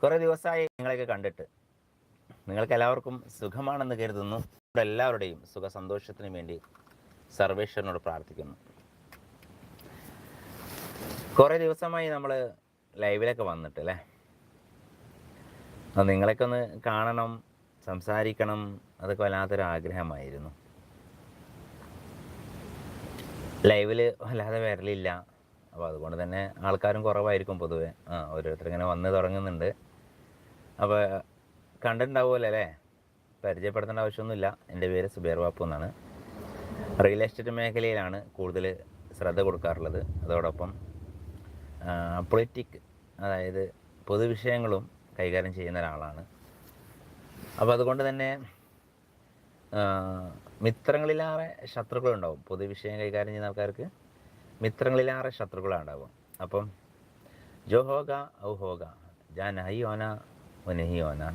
കുറേ ദിവസമായി നിങ്ങളെയൊക്കെ കണ്ടിട്ട്. നിങ്ങൾക്ക് എല്ലാവർക്കും സുഖമാണെന്ന് കരുതുന്നു. എല്ലാവരുടെയും സുഖ സന്തോഷത്തിന് വേണ്ടി സർവേശ്വരനോട് പ്രാർത്ഥിക്കുന്നു. കുറേ ദിവസമായി നമ്മൾ ലൈവിലൊക്കെ വന്നിട്ട് അല്ലേ? നിങ്ങളെയൊക്കെ ഒന്ന് കാണണം സംസാരിക്കണം അതൊക്കെ വല്ലാത്തൊരു ആഗ്രഹമായിരുന്നു. ലൈവിൽ വല്ലാതെ വരലില്ല. അപ്പോൾ അതുകൊണ്ട് തന്നെ ആൾക്കാരും കുറവായിരിക്കും പൊതുവെ. ആ ഓരോരുത്തർ ഇങ്ങനെ വന്ന് തുടങ്ങുന്നുണ്ട്. അപ്പോൾ കണ്ടിട്ടുണ്ടാവുമല്ലോ അല്ലേ പരിചയപ്പെടുത്തേണ്ട ആവശ്യമൊന്നുമില്ല. എന്റെ പേര് സുബേർ ബാപ്പു എന്നാണ്. റിയൽ എസ്റ്റേറ്റ് മേഖലയിലാണ് കൂടുതൽ ശ്രദ്ധ കൊടുക്കാറുള്ളത്. അതോടൊപ്പം പൊളിറ്റിക് അതായത് പൊതുവിഷയങ്ങളും കൈകാര്യം ചെയ്യുന്ന ഒരാളാണ്. അപ്പോൾ അതുകൊണ്ട് തന്നെ മിത്രങ്ങളിലാറെ ശത്രുക്കളുണ്ടാവും. പൊതുവിഷയം കൈകാര്യം ചെയ്യുന്ന ആൾക്കാർക്ക് മിത്രങ്ങളിലേറെ ശത്രുക്കളുണ്ടാവും. അപ്പം ജോ ഹോഗ ഔ ഹോഗ ജാൻ ഹൈ ഹോന ഓ നഹി ഹോന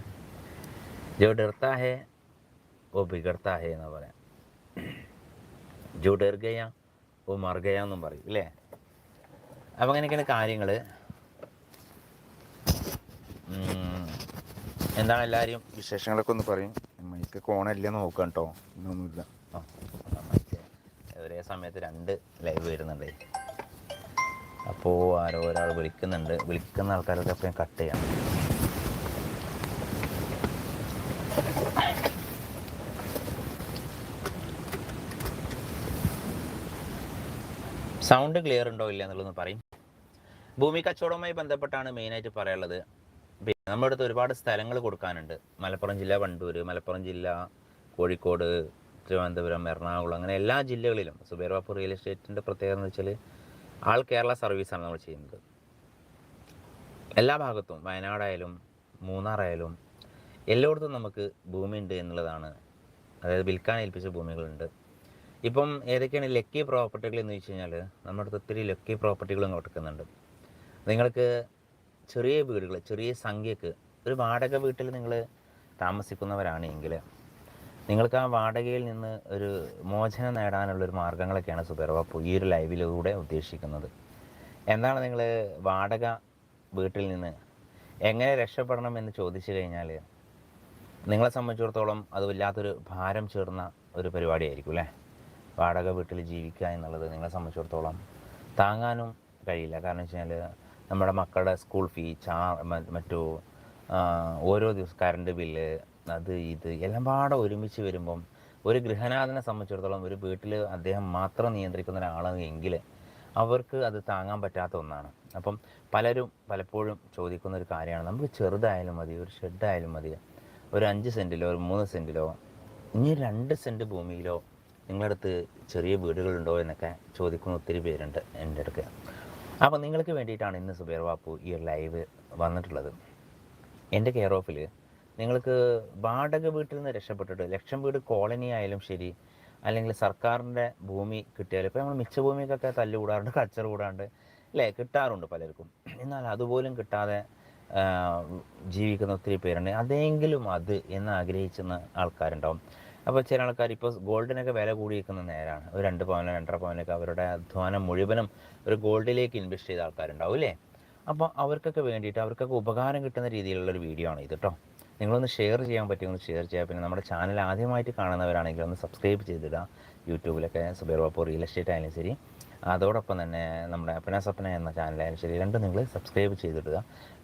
ജോ ഡർത്താ ഹേ ഓ ബിഗർത്താ ഹേ എന്ന് പറയാം ജോ ഡർ ഗയ ഓ മർ ഗയ എന്നും പറയും അല്ലേ അപ്പം അങ്ങനെയൊക്കെയാണ് കാര്യങ്ങൾ എന്താണ് എല്ലാവരും വിശേഷങ്ങളൊക്കെ ഒന്ന് പറയും മൈക്ക് കോണല്ല നോക്കാം കേട്ടോ ഇന്നൊന്നുമില്ല ഒരേ സമയത്ത് രണ്ട് ലൈവ് വരുന്നുണ്ട്. അപ്പോൾ ആരോ ഒരാൾ വിളിക്കുന്നുണ്ട്. വിളിക്കുന്ന ആൾക്കാരൊക്കെ അപ്പം കട്ട് ചെയ്യാം. സൗണ്ട് ക്ലിയർ ഉണ്ടോ ഇല്ല എന്നുള്ളതൊന്ന് പറയും. ഭൂമി കച്ചവടവുമായി ബന്ധപ്പെട്ടാണ് മെയിനായിട്ട് പറയാനുള്ളത്. പിന്നെ നമ്മുടെ അടുത്ത് ഒരുപാട് സ്ഥലങ്ങൾ കൊടുക്കാനുണ്ട്. മലപ്പുറം ജില്ല വണ്ടൂർ മലപ്പുറം ജില്ല കോഴിക്കോട് തിരുവനന്തപുരം എറണാകുളം അങ്ങനെ എല്ലാ ജില്ലകളിലും സുബേർ ബാപ്പു റിയൽ എസ്റ്റേറ്റിന്റെ പ്രത്യേകത എന്ന് വെച്ചാൽ ആൾ കേരള സർവീസാണ് നമ്മൾ ചെയ്യുന്നത്. എല്ലാ ഭാഗത്തും വയനാടായാലും മൂന്നാറായാലും എല്ലായിടത്തും നമുക്ക് ഭൂമിയുണ്ട് എന്നുള്ളതാണ്. അതായത് വിൽക്കാൻ ഏൽപ്പിച്ച ഭൂമികളുണ്ട്. ഇപ്പം ഏതൊക്കെയാണ് ലക്കി പ്രോപ്പർട്ടികൾ എന്ന് വെച്ച് കഴിഞ്ഞാൽ നമ്മുടെ അടുത്ത് ഒത്തിരി ലക്കി പ്രോപ്പർട്ടികളും കൊടുക്കുന്നുണ്ട് നിങ്ങൾക്ക് ചെറിയ വീടുകൾ ചെറിയ സംഖ്യക്ക് ഒരു വാടക വീട്ടിൽ നിങ്ങൾ താമസിക്കുന്നവരാണെങ്കിൽ നിങ്ങൾക്ക് ആ വാടകയിൽ നിന്ന് ഒരു മോചനം നേടാനുള്ള ഒരു മാർഗങ്ങളൊക്കെയാണ് സുബേർവാപ്പു ഈ ഒരു ലൈവിലൂടെ ഉദ്ദേശിക്കുന്നത്. എന്താണ് നിങ്ങൾ വാടക വീട്ടിൽ നിന്ന് എങ്ങനെ രക്ഷപ്പെടണം എന്ന് ചോദിച്ചു കഴിഞ്ഞാൽ നിങ്ങളെ സംബന്ധിച്ചിടത്തോളം അത് വല്ലാത്തൊരു ഭാരം ചേർന്ന ഒരു പരിപാടിയായിരിക്കും അല്ലേ? വാടക വീട്ടിൽ ജീവിക്കുക എന്നുള്ളത് നിങ്ങളെ സംബന്ധിച്ചിടത്തോളം താങ്ങാനും കഴിയില്ല. കാരണം വെച്ച് കഴിഞ്ഞാൽ നമ്മുടെ മക്കളുടെ സ്കൂൾ ഫീ ചാ മറ്റു ഓരോ ദിവസം കറണ്ട് ബില്ല് അത് ഇത് എല്ലാം പാടെ ഒരുമിച്ച് വരുമ്പം ഒരു ഗൃഹനാഥനെ സംബന്ധിച്ചിടത്തോളം ഒരു വീട്ടിൽ അദ്ദേഹം മാത്രം നിയന്ത്രിക്കുന്ന ഒരാളെങ്കിൽ അവർക്ക് അത് താങ്ങാൻ പറ്റാത്ത ഒന്നാണ്. അപ്പം പലരും പലപ്പോഴും ചോദിക്കുന്ന ഒരു കാര്യമാണ്. നമുക്ക് ചെറുതായാലും മതി ഒരു ഷെഡായാലും മതി. ഒരു അഞ്ച് സെന്റിലോ ഒരു മൂന്ന് സെന്റിലോ ഇനി രണ്ട് സെന്റ് ഭൂമിയിലോ നിങ്ങളുടെ അടുത്ത് ചെറിയ വീടുകളുണ്ടോ എന്നൊക്കെ ചോദിക്കുന്ന ഒത്തിരി പേരുണ്ട് എന്റെ അടുക്ക് അപ്പോൾ നിങ്ങൾക്ക് വേണ്ടിയിട്ടാണ് ഇന്ന് സുബേർ ബാപ്പു ഈ ഒരു ലൈവ് വന്നിട്ടുള്ളത്. എന്റെ കെയർ ഓഫിൽ നിങ്ങൾക്ക് വാടക വീട്ടിൽ നിന്ന് രക്ഷപ്പെട്ടിട്ട് ലക്ഷം വീട് കോളനി ആയാലും ശരി അല്ലെങ്കിൽ സർക്കാരിന്റെ ഭൂമി കിട്ടിയാലും ഇപ്പോൾ നമ്മൾ മിച്ച ഭൂമിക്കൊക്കെ തല്ല് കച്ചർ കൂടാറുണ്ട് അല്ലേ? കിട്ടാറുണ്ട് പലർക്കും. എന്നാൽ അതുപോലും കിട്ടാതെ ജീവിക്കുന്ന ഒത്തിരി പേരുണ്ട്. അതെങ്കിലും അത് എന്ന് ആഗ്രഹിക്കുന്ന ആൾക്കാരുണ്ടാവും. അപ്പോൾ ചില ആൾക്കാർ ഇപ്പോൾ ഗോൾഡിനൊക്കെ വില കൂടിയിരിക്കുന്ന നേരാണ്. ഒരു രണ്ട് പവനോ രണ്ടര പവനൊക്കെ അവരുടെ അധ്വാനം മുഴുവനും ഒരു ഗോൾഡിലേക്ക് ഇൻവെസ്റ്റ് ചെയ്ത ആൾക്കാരുണ്ടാവും അല്ലേ അപ്പോൾ അവർക്കൊക്കെ വേണ്ടിയിട്ട് അവർക്കൊക്കെ ഉപകാരം കിട്ടുന്ന രീതിയിലുള്ള ഒരു വീഡിയോ ആണ് ഇത് കേട്ടോ നിങ്ങളൊന്ന് ഷെയർ ചെയ്യാൻ പറ്റുമെന്ന് ഷെയർ ചെയ്യുക പിന്നെ നമ്മുടെ ചാനൽ ആദ്യമായിട്ട് കാണുന്നവരാണെങ്കിൽ ഒന്ന് സബ്സ്ക്രൈബ് ചെയ്തിടുക. യൂട്യൂബിലൊക്കെ സുബേർ ബാപ്പു റിയൽ എസ്റ്റേറ്റ് ആയാലും ശരി. അതോടൊപ്പം തന്നെ നമ്മുടെ അപ്പന സ്വപ്ന എന്ന ചാനലായാലും ശരി രണ്ടും നിങ്ങൾ സബ്സ്ക്രൈബ് ചെയ്തിടുക.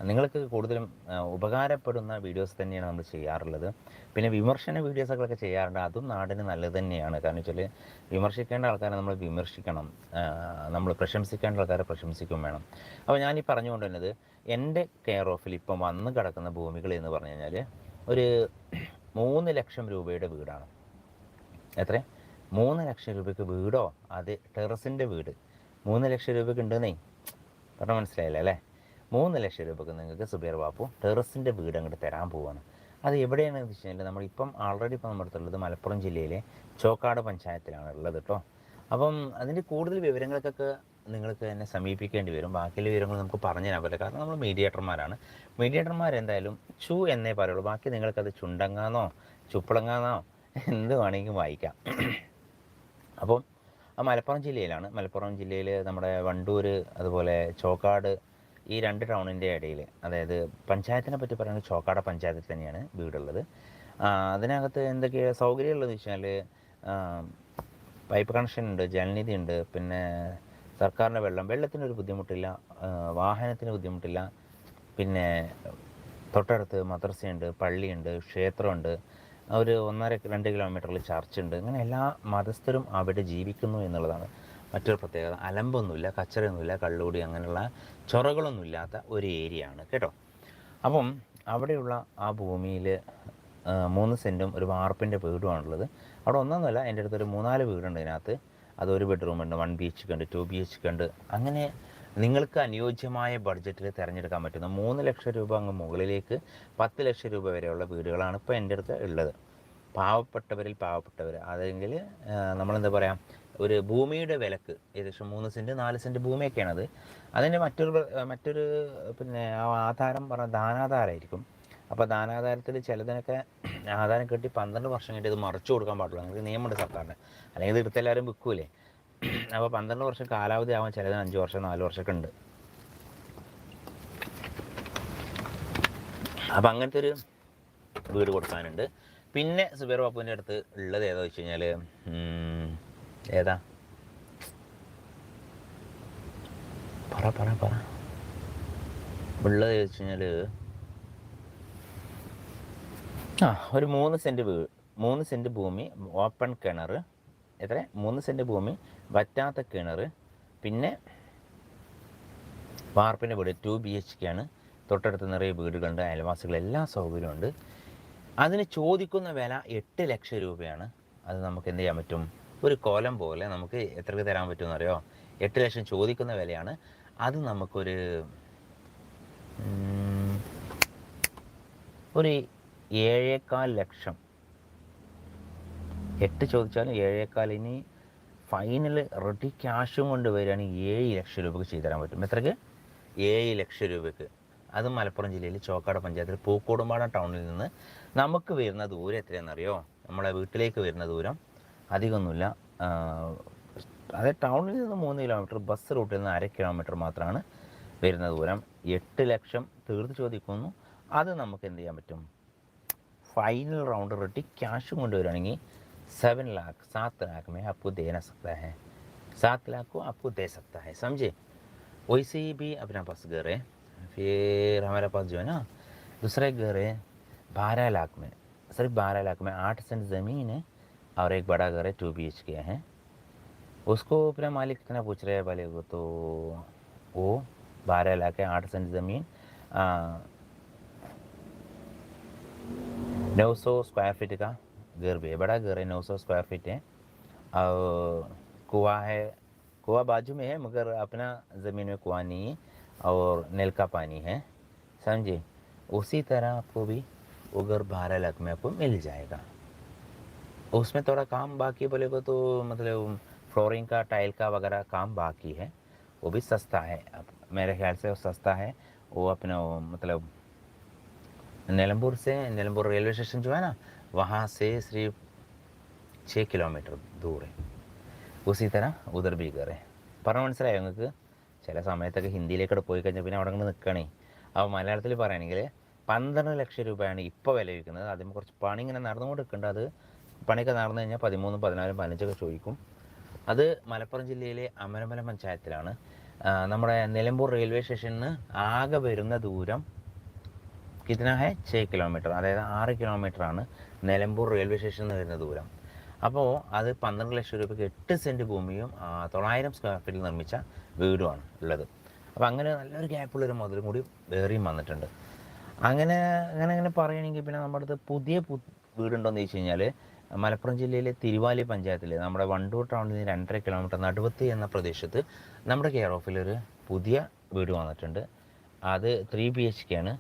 നിങ്ങൾക്ക് കൂടുതലും ഉപകാരപ്പെടുന്ന വീഡിയോസ് തന്നെയാണ് നമ്മൾ ചെയ്യാറുള്ളത്. പിന്നെ വിമർശന വീഡിയോസുകളൊക്കെ ചെയ്യാറുണ്ട്. അതും നാടിന് നല്ലത് തന്നെയാണ്. കാരണം വെച്ചാൽ വിമർശിക്കേണ്ട ആൾക്കാരെ നമ്മൾ വിമർശിക്കണം. നമ്മൾ പ്രശംസിക്കേണ്ട ആൾക്കാരെ പ്രശംസിക്കും വേണം. അപ്പോൾ ഞാൻ ഈ പറഞ്ഞുകൊണ്ട് വന്നത് എന്റെ കെയർ ഓഫിൽ ഇപ്പം വന്ന് കിടക്കുന്ന ഭൂമികൾ എന്ന് പറഞ്ഞു കഴിഞ്ഞാൽ ഒരു മൂന്ന് ലക്ഷം രൂപയുടെ വീടാണ്. എത്ര മൂന്ന് ലക്ഷം രൂപയ്ക്ക് വീടോ? അത് ടെറസിന്റെ വീട്. മൂന്ന് ലക്ഷം രൂപയ്ക്ക് ഉണ്ടെന്നേ? പറഞ്ഞാൽ മനസ്സിലായില്ല അല്ലേ? മൂന്ന് ലക്ഷം രൂപയ്ക്ക് നിങ്ങൾക്ക് സുബീർ ബാപ്പു ടെറസിന്റെ വീട് അങ്ങോട്ട് തരാൻ പോവാണ്. അത് എവിടെയാണെന്ന് വെച്ച് കഴിഞ്ഞാൽ നമ്മളിപ്പം ആൾറെഡി ഇപ്പം നമ്മുടെ അടുത്തുള്ളത് മലപ്പുറം ജില്ലയിലെ ചോക്കാട് പഞ്ചായത്തിലാണ് ഉള്ളത് കേട്ടോ. അപ്പം അതിന്റെ കൂടുതൽ വിവരങ്ങൾക്കൊക്കെ നിങ്ങൾക്ക് എന്നെ സമീപിക്കേണ്ടി വരും. ബാക്കിയുള്ള വിവരങ്ങൾ നമുക്ക് പറഞ്ഞു തരാൻ പറ്റില്ല. കാരണം നമ്മൾ മീഡിയേറ്റർമാരാണ് മീഡിയേറ്റർമാർ എന്തായാലും ചു എന്നേ പറയുള്ളൂ. ബാക്കി നിങ്ങൾക്കത് ചുണ്ടങ്ങാന്നോ ചുപ്പളങ്ങാന്നോ എന്ത് വേണമെങ്കിലും വായിക്കാം. അപ്പം ആ മലപ്പുറം ജില്ലയിലാണ്. മലപ്പുറം ജില്ലയിൽ നമ്മുടെ വണ്ടൂർ അതുപോലെ ചോക്കാട് ഈ രണ്ട് ടൗണിന്റെ ഇടയിൽ അതായത് പഞ്ചായത്തിനെ പറ്റി പറയുകയാണെങ്കിൽ ചോക്കാട പഞ്ചായത്തിൽ തന്നെയാണ് വീടുള്ളത്. അതിനകത്ത് എന്തൊക്കെയാണ് സൗകര്യമുള്ളതെന്ന് വെച്ചാൽ പൈപ്പ് കണക്ഷൻ ഉണ്ട് ജലനിധി ഉണ്ട് പിന്നെ സർക്കാരിന്റെ വെള്ളം വെള്ളത്തിനൊരു ബുദ്ധിമുട്ടില്ല വാഹനത്തിന് ബുദ്ധിമുട്ടില്ല പിന്നെ തൊട്ടടുത്ത് മദ്രസയുണ്ട് പള്ളിയുണ്ട് ക്ഷേത്രമുണ്ട് ഒരു ഒന്നര രണ്ട് കിലോമീറ്ററിൽ ചർച്ചുണ്ട്. അങ്ങനെ എല്ലാ മതസ്ഥരും അവിടെ ജീവിക്കുന്നു എന്നുള്ളതാണ് മറ്റൊരു പ്രത്യേകത. അലമ്പൊന്നുമില്ല കച്ചറയൊന്നുമില്ല കള്ളുകൂടി അങ്ങനെയുള്ള ചൊറകളൊന്നും ഇല്ലാത്ത ഒരു ഏരിയ ആണ് കേട്ടോ. അപ്പം അവിടെയുള്ള ആ ഭൂമിയിൽ മൂന്ന് സെന്റും ഒരു വാർപ്പിന്റെ വീടുമാണുള്ളത്. അവിടെ ഒന്നൊന്നുമല്ല എന്റെ അടുത്തൊരു മൂന്നാൽ വീടുണ്ട് ഇതിനകത്ത്. അത് ഒരു ബെഡ്റൂം ഉണ്ട് വൺ ബി എച്ച് ഉണ്ട് ടു ബി എച്ച് ഉണ്ട് അങ്ങനെ നിങ്ങൾക്ക് അനുയോജ്യമായ ബഡ്ജറ്റിൽ തിരഞ്ഞെടുക്കാൻ പറ്റുന്ന മൂന്ന് ലക്ഷം രൂപ അങ്ങ് മുകളിലേക്ക് പത്ത് ലക്ഷം രൂപ വരെയുള്ള വീടുകളാണ് ഇപ്പോൾ എന്റെ അടുത്ത് ഉള്ളത്. പാവപ്പെട്ടവരിൽ പാവപ്പെട്ടവർ. അതെങ്കിൽ നമ്മളെന്താ പറയുക ഒരു ഭൂമിയുടെ വിലക്ക് ഏകദേശം മൂന്ന് സെന്റ് നാല് സെന്റ് ഭൂമിയൊക്കെയാണത്. അതിന്റെ മറ്റൊരു മറ്റൊരു പിന്നെ ആധാരം പറഞ്ഞ ദാനാധാരമായിരിക്കും അപ്പോൾ ദാനാധാരത്തിൽ ചിലതിനൊക്കെ ആധാരം കെട്ടി പന്ത്രണ്ട് വർഷം കഴിഞ്ഞിട്ട് ഇത് മറച്ചു കൊടുക്കാൻ പാടുള്ളൂ. അങ്ങനെ നിയമമുണ്ട് സർക്കാരിന്. അല്ലെങ്കിൽ ഇത് എടുത്തെല്ലാവരും വിൽക്കൂലേ? അപ്പോൾ പന്ത്രണ്ട് വർഷം കാലാവധി ആവാൻ ചിലതിന് അഞ്ച് വർഷം നാല് വർഷമൊക്കെ ഉണ്ട്. അപ്പം അങ്ങനത്തെ ഒരു വീട് കൊടുക്കാനുണ്ട്. പിന്നെ സുബേർ ബാപ്പുവിന്റെ അടുത്ത് ഉള്ളത് ഏതാ വെച്ച് കഴിഞ്ഞാൽ ഏതാ? പറ പറ പറ. ഉള്ളത് വെച്ച് കഴിഞ്ഞാൽ ആ ഒരു മൂന്ന് സെന്റ് വീട് മൂന്ന് സെന്റ് ഭൂമി ഓപ്പൺ കിണർ എത്ര മൂന്ന് സെന്റ് ഭൂമി വറ്റാത്ത കിണർ പിന്നെ വാർപ്പിന്റെ വീട് ടു ബി എച്ച് കെ ആണ്. തൊട്ടടുത്ത് നിറയെ വീടുകളുണ്ട് അയൽവാസികൾ എല്ലാ സൗകര്യമുണ്ട് അതിന് ചോദിക്കുന്ന വില എട്ട് ലക്ഷം രൂപയാണ്. അത് നമുക്ക് എന്ത് ചെയ്യാൻ പറ്റും? ഒരു കോലം പോലെ നമുക്ക് എത്രക്ക് തരാൻ പറ്റുമെന്ന് അറിയോ എട്ട് ലക്ഷം ചോദിക്കുന്ന വിലയാണ്. അത് നമുക്കൊരു ഒരു ഏഴേക്കാൽ ലക്ഷം എട്ട് ചോദിച്ചാലും ഇനി ഫൈനൽ റെഡി ക്യാഷും കൊണ്ട് വരികയാണെങ്കിൽ ഏഴ് ലക്ഷം രൂപയ്ക്ക് ചെയ്തു തരാൻ പറ്റും. എത്രയ്ക്ക് ഏഴ് ലക്ഷം രൂപയ്ക്ക് അത് മലപ്പുറം ജില്ലയിൽ ചോക്കാട് പഞ്ചായത്തിൽ പൂക്കോടുമ്പാട ടൗണിൽ നിന്ന് നമുക്ക് വരുന്ന ദൂരം എത്രയാണെന്നറിയോ? നമ്മളെ വീട്ടിലേക്ക് വരുന്ന ദൂരം അധികമൊന്നുമില്ല. അതെ ടൗണിൽ നിന്ന് മൂന്ന് കിലോമീറ്റർ ബസ് റൂട്ടിൽ നിന്ന് അര കിലോമീറ്റർ മാത്രമാണ് വരുന്ന ദൂരം. എട്ട് ലക്ഷം തീർത്ത് ചോദിക്കുന്നു. അത് നമുക്ക് എന്ത് ചെയ്യാൻ പറ്റും? ഫൈനൽ റൗണ്ട് റെഡി ക്യാഷും കൊണ്ടുവരികയാണെങ്കിൽ सेवन लाख, सात लाख में आपको दे ना सकता है। सात लाख को आपको दे सकता है, समझे? वैसे ही भी अपना पास घर है, फिर हमारे पास जो है ना, दूसरा घर है, बारह लाख में, सिर्फ़ बारह लाख में, आठ सेंट ज़मीन है और एक बड़ा घर है, टू बी एच के है। उसको अपना मालिक कितना पूछ रहे हैं वाले को तो वो बारह लाख है, आठ सेंट ज़मीन नौ सौ स्क्वायर फीट का घर भी है बड़ा घर है, नौ सौ स्क्वायर फीट है। और कुआ है, कुआ बाजू में है, मगर अपना ज़मीन में कुआ नहीं है और नल का पानी है, समझे? उसी तरह आपको भी वो घर बारह लाख में आपको मिल जाएगा। उसमें थोड़ा काम बाकी बोले को तो मतलब फ्लोरिंग का टाइल का वगैरह काम बाकी है। वो भी सस्ता है, अब मेरे ख्याल से वो सस्ता है। वो अपना मतलब नीलमपुर से नीलमपुर रेलवे स्टेशन जो है ना वहाँ से सिर्फ छः കിലോമീറ്റർ ദൂരെ ഉസി തര ഉദർ ഭീകറെ പറഞ്ഞ മനസ്സിലായോ നിങ്ങൾക്ക്? ചില സമയത്തൊക്കെ ഹിന്ദിയിലേക്ക് ഹിന്ദിയിലേക്കോട് പോയി കഴിഞ്ഞാൽ പിന്നെ അവിടെ അങ്ങനെ നിൽക്കണേ। അപ്പോൾ മലയാളത്തിൽ പറയുകയാണെങ്കിൽ പന്ത്രണ്ട് ലക്ഷം രൂപയാണ് ഇപ്പോൾ വില വിൽക്കുന്നത് അതിന് കുറച്ച് പണി ഇങ്ങനെ നടന്നുകൊണ്ട് നിൽക്കേണ്ടത് അത് പണിയൊക്കെ നടന്നു കഴിഞ്ഞാൽ പതിമൂന്ന് പതിനാലും പതിനഞ്ചൊക്കെ ചോദിക്കും. അത് മലപ്പുറം ജില്ലയിലെ അമരമല പഞ്ചായത്തിലാണ്. നമ്മുടെ നിലമ്പൂർ റെയിൽവേ സ്റ്റേഷനിൽ നിന്ന് ആകെ വരുന്ന ദൂരം കിതന ഹെ ഛേ കിലോമീറ്റർ അതായത് ആറ് കിലോമീറ്ററാണ്. നിലമ്പൂർ റെയിൽവേ സ്റ്റേഷനിൽ നിന്ന് വരുന്ന ദൂരം. അപ്പോൾ അത് പന്ത്രണ്ട് ലക്ഷം രൂപയ്ക്ക് എട്ട് സെന്റ് ഭൂമിയും തൊള്ളായിരം സ്ക്വയർ ഫീറ്റിൽ നിർമ്മിച്ച വീടുമാണ് ഉള്ളത്. അപ്പോൾ അങ്ങനെ നല്ലൊരു ഗ്യാപ്പുള്ളൊരു മുതലും കൂടി വേറെയും വന്നിട്ടുണ്ട്. അങ്ങനെ അങ്ങനെ അങ്ങനെ പറയുകയാണെങ്കിൽ പിന്നെ നമ്മുടെ അടുത്ത് പുതിയ പു- വീടുണ്ടോയെന്ന് ചോദിച്ചു കഴിഞ്ഞാൽ മലപ്പുറം ജില്ലയിലെ തിരുവാലി പഞ്ചായത്തിൽ നമ്മുടെ വണ്ടൂർ ടൗണിൽ നിന്ന് രണ്ടര കിലോമീറ്റർ നടുവത്ത് എന്ന പ്രദേശത്ത് നമ്മുടെ കെയർ ഓഫിലൊരു പുതിയ വീട് വന്നിട്ടുണ്ട്. അത് ത്രീ ബി എച്ച് കെ ആണ്.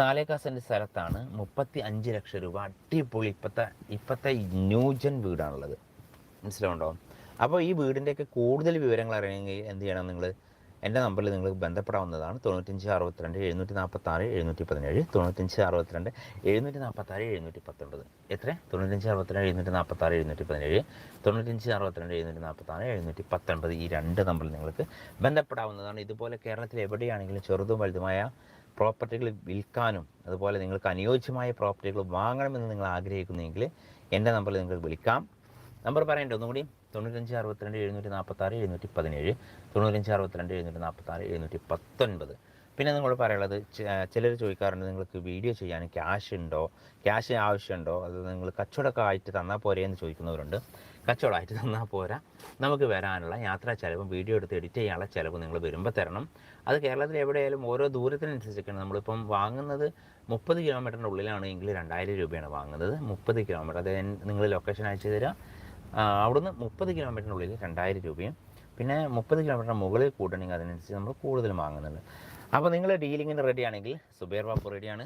നാലേക്കാ സെന്റ് സ്ഥലത്താണ് മുപ്പത്തി അഞ്ച് ലക്ഷം രൂപ അടിപൊളി ഇപ്പോഴത്തെ ഇപ്പോഴത്തെ ന്യൂജൻ വീടാണുള്ളത്. മനസ്സിലാവുണ്ടോ അപ്പോൾ ഈ വീടിന്റെയൊക്കെ കൂടുതൽ വിവരങ്ങൾ അറിയണമെങ്കിൽ എന്ത് ചെയ്യണം നിങ്ങൾ എന്റെ നമ്പറിൽ നിങ്ങൾ ബന്ധപ്പെടാവുന്നതാണ് തൊണ്ണൂറ്റഞ്ച് അറുപത്തിരണ്ട് എഴുന്നൂറ്റി നാൽപ്പത്താറ് എഴുന്നൂറ്റി പതിനേഴ് തൊണ്ണൂറ്റഞ്ച് അറുപത്തിരണ്ട് എഴുന്നൂറ്റി നാൽപ്പത്താറ് എഴുന്നൂറ്റി പത്തൊൻപത്. എത്ര? തൊണ്ണൂറ്റഞ്ച് അറുപത്തിരണ്ട് എഴുന്നൂറ്റി നാൽപ്പത്താറ് എഴുന്നൂറ്റി പതിനേഴ് തൊണ്ണൂറ്റഞ്ച് അറുപത്തിരണ്ട് എഴുന്നൂറ്റി നാൽപ്പത്താറ് എഴുന്നൂറ്റി പത്തൊൻപത് ഈ രണ്ട് നമ്പറിൽ നിങ്ങൾക്ക് ബന്ധപ്പെടാവുന്നതാണ്. ഇതുപോലെ കേരളത്തിൽ എവിടെയാണെങ്കിലും ചെറുതും വലുതുമായ പ്രോപ്പർട്ടികൾ വിൽക്കാനും അതുപോലെ നിങ്ങൾക്ക് അനുയോജ്യമായ പ്രോപ്പർട്ടികൾ വാങ്ങണമെന്ന് നിങ്ങൾ ആഗ്രഹിക്കുന്നെങ്കിൽ എന്റെ നമ്പറിൽ നിങ്ങൾക്ക് വിളിക്കാം. നമ്പർ പറയണ്ടേ ഒന്നും കൂടി തൊണ്ണൂറ്റഞ്ച് അറുപത്തിരണ്ട് എഴുന്നൂറ്റി നാൽപ്പത്താറ് എഴുന്നൂറ്റി പതിനേഴ് തൊണ്ണൂറ്റഞ്ച് അറുപത്തിരണ്ട് എഴുന്നൂറ്റി നാൽപ്പത്താറ് എഴുന്നൂറ്റി പത്തൊൻപത് പിന്നെ നിങ്ങൾ പറയുള്ളത് ചിലർ ചോദിക്കാറുണ്ട് നിങ്ങൾക്ക് വീഡിയോ ചെയ്യാൻ ക്യാഷ് ഉണ്ടോ ക്യാഷ് ആവശ്യമുണ്ടോ അത് നിങ്ങൾ കച്ചവടമൊക്കെ ആയിട്ട് തന്നാൽ പോരെ എന്ന് ചോദിക്കുന്നവരുണ്ട്. കച്ചവടമായിട്ട് തന്നാൽ പോരാ. നമുക്ക് വരാനുള്ള യാത്രാ ചിലവും വീഡിയോ എടുത്ത് എഡിറ്റ് ചെയ്യാനുള്ള ചിലവ് നിങ്ങൾ വരുമ്പോൾ തരണം. അത് കേരളത്തിൽ എവിടെയായാലും ഓരോ ദൂരത്തിനനുസരിച്ചൊക്കെയാണ് നമ്മളിപ്പം വാങ്ങുന്നത് മുപ്പത് കിലോമീറ്ററിന്റെ ഉള്ളിലാണ് എങ്കിൽ രണ്ടായിരം രൂപയാണ് വാങ്ങുന്നത്. മുപ്പത് കിലോമീറ്റർ അതായത് നിങ്ങൾ ലൊക്കേഷൻ അയച്ചു തരാം. അവിടുന്ന് മുപ്പത് കിലോമീറ്ററിനുള്ളിൽ രണ്ടായിരം രൂപയും പിന്നെ മുപ്പത് കിലോമീറ്ററിന് മുകളിൽ കൂട്ടണമെങ്കിൽ അതിനനുസരിച്ച് നമ്മൾ കൂടുതൽ വാങ്ങുന്നുണ്ട്. അപ്പോൾ നിങ്ങൾ ഡീലിങ്ങിന് റെഡിയാണെങ്കിൽ സുബേർ ബാബു റെഡിയാണ്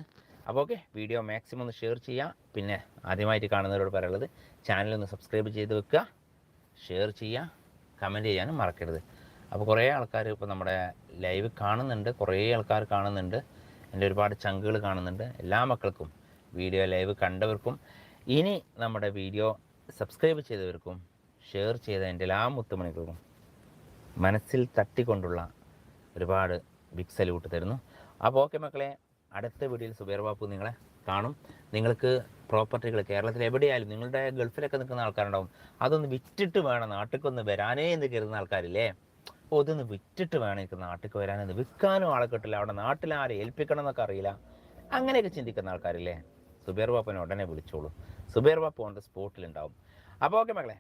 അപ്പോൾ ഓക്കെ വീഡിയോ മാക്സിമം ഒന്ന് ഷെയർ ചെയ്യുക. പിന്നെ ആദ്യമായിട്ട് കാണുന്നവരോട് പറയുള്ളത് ചാനൽ ഒന്ന് സബ്സ്ക്രൈബ് ചെയ്ത് വെക്കുക. ഷെയർ ചെയ്യുക. കമന്റ് ചെയ്യാനും മറക്കരുത്. അപ്പോൾ കുറേ ആൾക്കാർ ഇപ്പോൾ നമ്മുടെ ലൈവ് കാണുന്നുണ്ട്. കുറേ ആൾക്കാർ കാണുന്നുണ്ട്. എന്റെ ഒരുപാട് ചങ്കുകൾ കാണുന്നുണ്ട്. എല്ലാ മക്കൾക്കും വീഡിയോ ലൈവ് കണ്ടവർക്കും ഇനി നമ്മുടെ വീഡിയോ സബ്സ്ക്രൈബ് ചെയ്തവർക്കും ഷെയർ ചെയ്ത എന്റെ എല്ലാ മുത്തുമണികൾക്കും മനസ്സിൽ തട്ടിക്കൊണ്ടുള്ള ഒരുപാട് ബിഗ് സല്യൂട്ട് തരുന്നു. അപ്പോൾ ഓക്കെ മക്കളെ അടുത്ത വീഡിയോയിൽ സുബൈർ ബാപ്പു നിങ്ങളെ കാണും. നിങ്ങൾക്ക് പ്രോപ്പർട്ടികൾ കേരളത്തിൽ എവിടെയായാലും നിങ്ങളുടെ ഗൾഫിലൊക്കെ നിൽക്കുന്ന ആൾക്കാരുണ്ടാവും. അതൊന്ന് വിറ്റിട്ട് വേണം നാട്ടിലൊന്ന് വരാനേ എന്ന് കരുതുന്ന ആൾക്കാരില്ലേ? ഓ ഇതൊന്ന് വിറ്റിട്ട് വേണം എനിക്ക് നാട്ടിലേക്ക് വരാനെന്ന് വിൽക്കാനും ആളെ കിട്ടില്ല. അവിടെ നാട്ടിൽ ആരെ ഏൽപ്പിക്കണം എന്നൊക്കെ അറിയില്ല. അങ്ങനെയൊക്കെ ചിന്തിക്കുന്ന ആൾക്കാരില്ലേ? സുബേർ ബാപ്പനെ ഉടനെ വിളിച്ചോളൂ. സുബേർ ബാപ്പു ഉണ്ട് സ്പോട്ടിലുണ്ടാവും അപ്പോൾ ഓക്കെ മക്കളെ